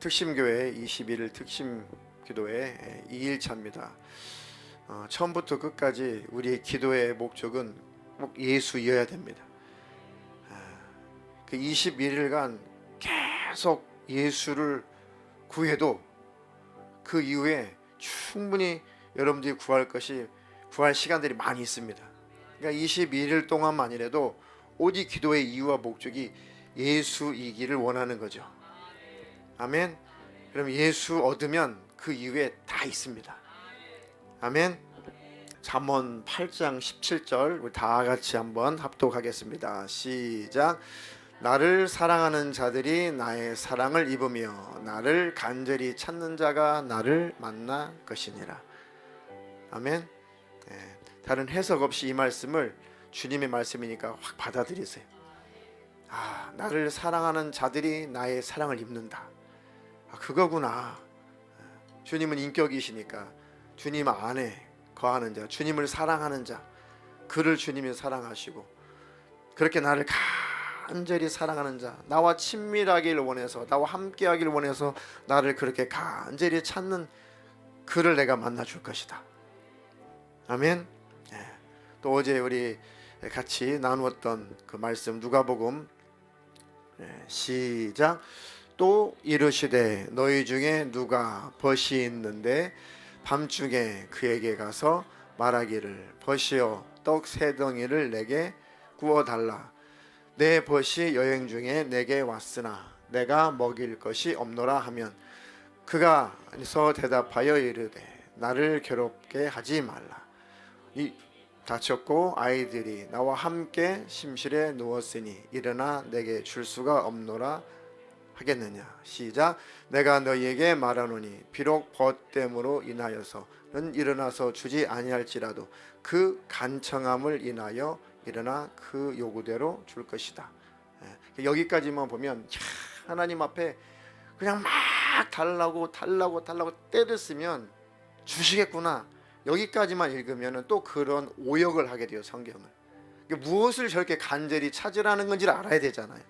특심교회 21일 특심 기도회 2일차입니다. 어, 처음부터 끝까지 우리의 기도의 목적은 꼭 예수여야 됩니다. 아, 그 21일간 계속 예수를 구해도 그 이후에 충분히 여러분들이 구할 것이 구할 시간들이 많이 있습니다. 그러니까 21일 동안만이라도 오직 기도의 이유와 목적이 예수이기를 원하는 거죠. 아멘. 그럼 예수 얻으면 그 이후에 다 있습니다. 아멘. 잠언 8장 17절 우리 다 같이 한번 합독하겠습니다. 시작. 나를 사랑하는 자들이 나의 사랑을 입으며 나를 간절히 찾는 자가 나를 만나 것이니라. 아멘. 예, 다른 해석 없이 이 말씀을 주님의 말씀이니까 확 받아들이세요. 아, 나를 사랑하는 자들이 나의 사랑을 입는다. 아, 그거구나. 주님은 인격이시니까 주님 안에 거하는 자, 주님을 사랑하는 자, 그를 주님이 사랑하시고 그렇게 나를 간절히 사랑하는 자, 나와 친밀하길 원해서 나와 함께하길 원해서 나를 그렇게 간절히 찾는 그를 내가 만나 줄 것이다. 아멘. 예. 또 어제 우리 같이 나누었던 그 말씀 누가복음 예, 시작 또 이르시되 너희 중에 누가 벗이 있는데 밤중에 그에게 가서 말하기를 벗이여 떡 세 덩이를 내게 구워 달라. 내 벗이 여행 중에 내게 왔으나 내가 먹일 것이 없노라 하면 그가 서 대답하여 이르되 나를 괴롭게 하지 말라. 이 다쳤고 아이들이 나와 함께 심실에 누웠으니 일어나 내게 줄 수가 없노라 하겠느냐? 시작. 내가 너희에게 말하노니 비록 벗됨으로 인하여서는 일어나서 주지 아니할지라도 그 간청함을 인하여 일어나 그 요구대로 줄 것이다. 예, 여기까지만 보면 야, 하나님 앞에 그냥 막 달라고 달라고 달라고 때를 쓰면 주시겠구나. 여기까지만 읽으면 또 그런 오역을 하게 돼요 성경을 무엇을 저렇게 간절히 찾으라는 건지를 알아야 되잖아요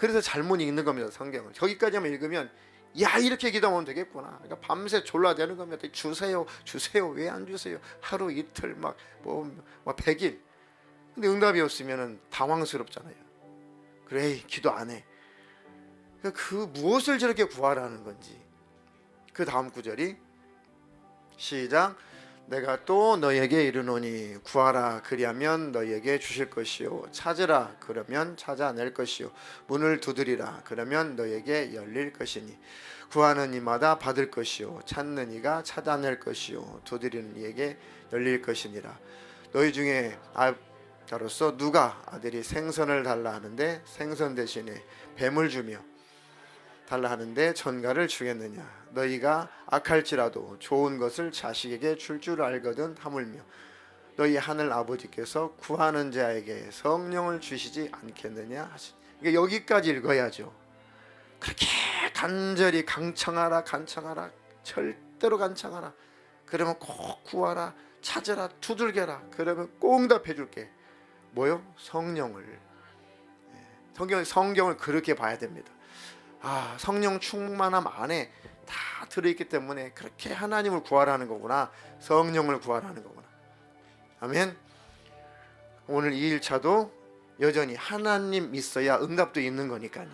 그래서 잘못 읽는 겁니다 성경을. 여기까지만 읽으면 야 이렇게 기도하면 되겠구나. 그러니까 밤새 졸라대는 겁니다. 주세요 주세요 왜 안 주세요? 하루 이틀 막뭐 막 100일. 근데 응답이 없으면 당황스럽잖아요. 그래 기도 안 해. 그 무엇을 저렇게 구하라는 건지. 그 다음 구절이 시작 내가 또 너에게 이르노니 구하라 그리하면 너에게 주실 것이요. 찾으라 그러면 찾아낼 것이요. 문을 두드리라 그러면 너에게 열릴 것이니 구하는 이마다 받을 것이요. 찾는 이가 찾아낼 것이요. 두드리는 이에게 열릴 것이니라. 너희 중에 아자로서 누가 아들이 생선을 달라 하는데 생선 대신에 뱀을 주며 달라 하는데 전가를 주겠느냐 너희가 악할지라도 좋은 것을 자식에게 줄 줄 알거든 하물며 너희 하늘 아버지께서 구하는 자에게 성령을 주시지 않겠느냐 하시. 이게 여기까지 읽어야죠. 그렇게 간절히 강청하라 간청하라 절대로 간청하라. 그러면 꼭 구하라 찾으라 두들겨라. 그러면 꼭 응답해 줄게. 뭐요? 성령을. 예, 성경 성경을 그렇게 봐야 됩니다. 아 성령 충만함 안에 다 들어있기 때문에 그렇게 하나님을 구하라는 거구나. 성령을 구하라는 거구나. 아멘. 오늘 이 1차도 여전히 하나님 있어야 응답도 있는 거니까요.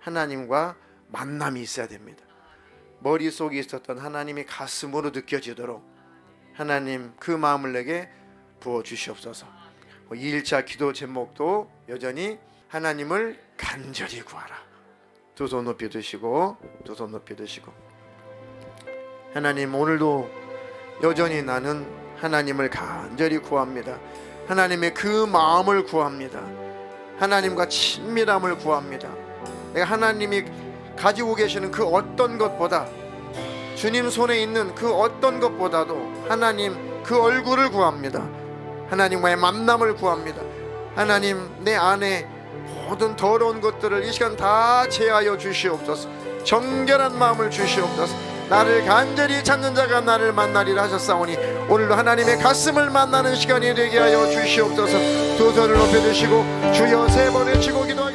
하나님과 만남이 있어야 됩니다. 머릿속에 있었던 하나님이 가슴으로 느껴지도록 하나님 그 마음을 내게 부어 주시옵소서. 뭐이 1차 기도 제목도 여전히 하나님을 간절히 구하라 두 손 높이 드시고 두 손 높이 드시고 하나님 오늘도 여전히 나는 하나님을 간절히 구합니다. 하나님의 그 마음을 구합니다. 하나님과 친밀함을 구합니다. 내가 하나님이 가지고 계시는 그 어떤 것보다 주님 손에 있는 그 어떤 것보다도 하나님 그 얼굴을 구합니다. 하나님과의 만남을 구합니다. 하나님 내 안에 모든 더러운 것들을 이 시간 다 제하여 주시옵소서. 정결한 마음을 주시옵소서. 나를 간절히 찾는 자가 나를 만나리라 하셨사오니 오늘도 하나님의 가슴을 만나는 시간이 되게 하여 주시옵소서. 두 손을 높여 주시고 주여 세번 외치고 기도하겠습니다